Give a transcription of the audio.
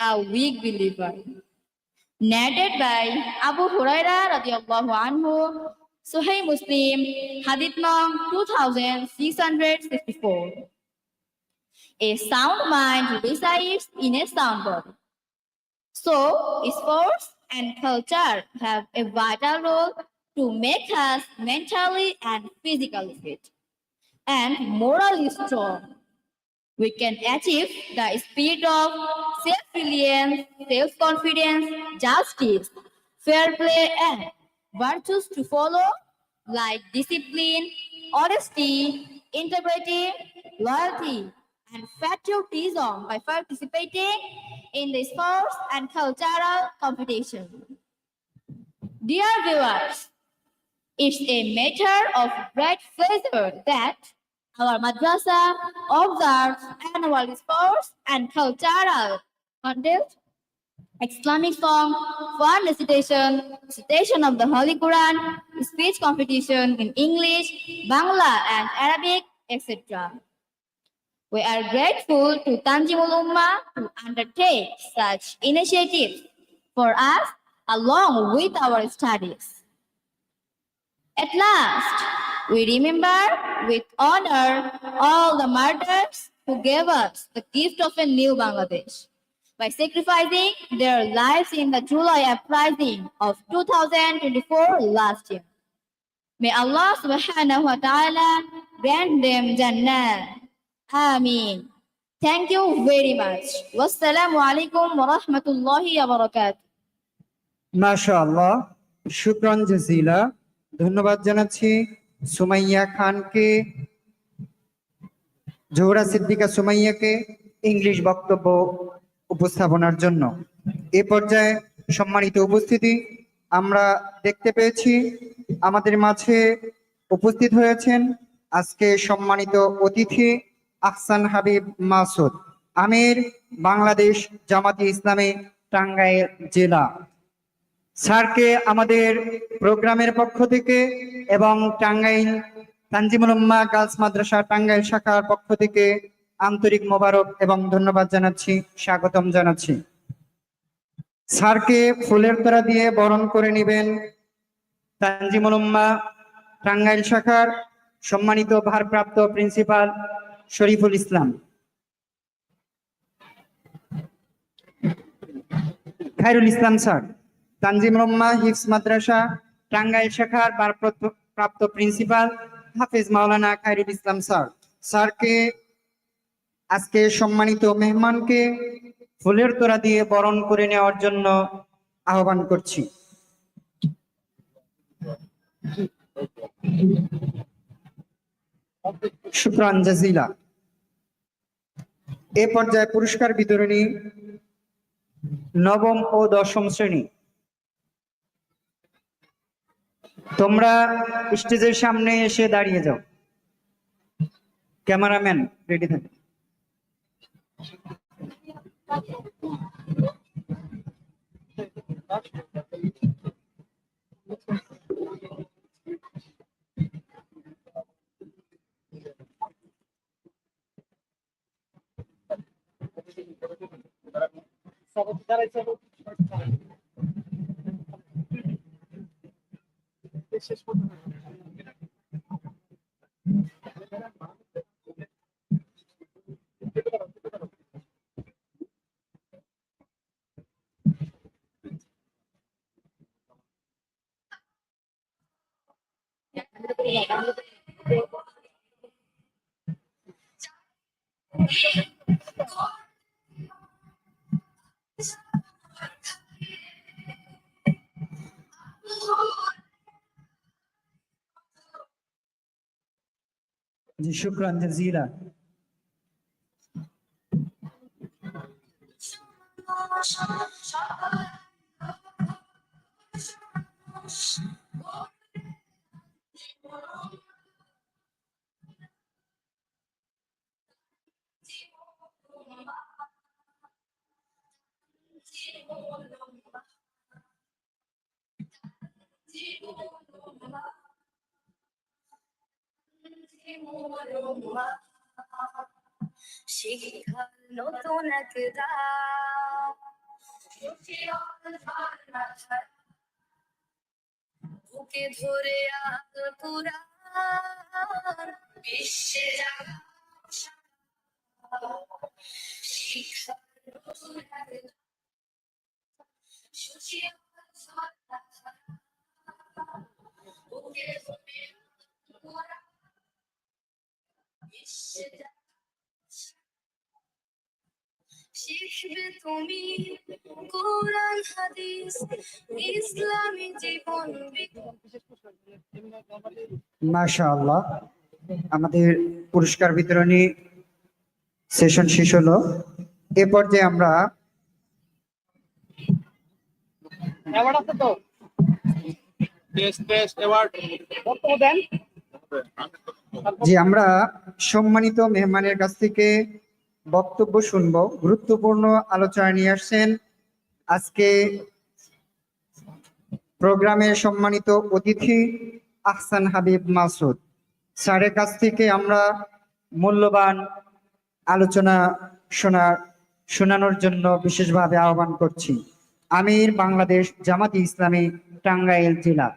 a weak believer. Narrated by Abu Huraira radiallahu anhu, Sahih Muslim, Hadith Nong 2664. A sound mind resides in a sound body. So, sports and culture have a vital role to make us mentally and physically fit and morally strong. We can achieve the spirit of self-reliance, self-confidence, justice, fair play, and virtues to follow like discipline, honesty, integrity, loyalty, and patriotism by participating in the sports and cultural competition. Dear viewers, it's a matter of great pleasure that our madrasa observes annual sports and cultural contest, Islamic song, fun recitation, recitation of the Holy Quran, speech competition in English, Bangla and Arabic, etc. We are grateful to Tanjimul Ummah to undertake such initiatives for us along with our studies. At last, we remember with honor all the martyrs who gave us the gift of a new Bangladesh by sacrificing their lives in the July uprising of 2024 last year. May Allah subhanahu wa ta'ala grant them Jannah. Ameen. Thank you very much. Wassalamu alaikum wa rahmatullahi wa barakatuh. মাশাআল্লাহ শুক্রান জাজিলা ধন্যবাদ জানাচ্ছি সুমাইয়া খানকে, Zohra Siddika সুমাইয়াকে English বক্তব্য উপস্থাপনার জন্য। এ পর্যায়ে সম্মানিত উপস্থিতি, আমরা দেখতে পেয়েছি, আমাদের মাঝে উপস্থিত হয়েছেন আজকে সম্মানিত অতিথি আহসান হাবিব মাসুদ, আমির বাংলাদেশ জামাতি ইসলামী টাঙ্গাইল জেলা। স্যারকে আমাদের প্রোগ্রামের পক্ষ থেকে এবং টাঙ্গাইল তানজিমুল উম্মা গার্লস মাদ্রাসা টাঙ্গাইল শাখার পক্ষ থেকে আন্তরিক মোবারক এবং ধন্যবাদ জানাচ্ছি, স্বাগতম জানাচ্ছি। স্যারকে ফুলের তোড়া দিয়ে বরণ করে নেবেন তানজিমুল উম্মা টাঙ্গাইল শাখার সম্মানিত ভারপ্রাপ্ত প্রিন্সিপাল শরীফুল ইসলাম। খায়রুল ইসলাম স্যার। তানজিম রম্মা হিফস মাদ্রাসা, টাঙ্গাইল শাখার প্রাপ্ত প্রিন্সিপাল হাফিজ মাওলানা খায়রুল ইসলাম স্যার। স্যারকে, আজকে সম্মানিত মেহমানকে ফুলের তোড়া দিয়ে বরণ করে নেওয়ার জন্য আহ্বান করছি। শুক্রান জাজিলা। এ পর্যায়ে পুরস্কার বিতরণী নবম ও দশম শ্রেণি। তোমরা স্টেজের সামনে এসে দাঁড়িয়ে যাও। ক্যামেরাম্যান রেডি থাকে। শেষ পর্যন্ত Thank you. জি শুক্রান জাজিরা Oh, no. শিক্ষার নতুন ধরে বিশ্বে শিক্ষার নতুন এক ধরে শিখবে তুমি কোরআন হাদিস ইসলামী জীবন মাশা আল্লাহ আমাদের পুরস্কার বিতরণী সেশন শেষ হলো। এ পর্যায়ে আমরা অ্যাওয়ার্ড আছে তো? Test test award. বক্তব্য দেন। যে আমরা সম্মানিত মেহমানের কাছ থেকে বক্তব্য শুনব। গুরুত্বপূর্ণ আলোচনা নিয়ে আসছেন আজকে প্রোগ্রামের সম্মানিত অতিথি আহসান হাবিব মাসুদ স্যারের কাছ থেকে আমরা মূল্যবান আলোচনা শোনার শোনানোর জন্য বিশেষভাবে আহ্বান করছি। আমির বাংলাদেশ জামাতি ইসলামী টাঙ্গাইল জেলা।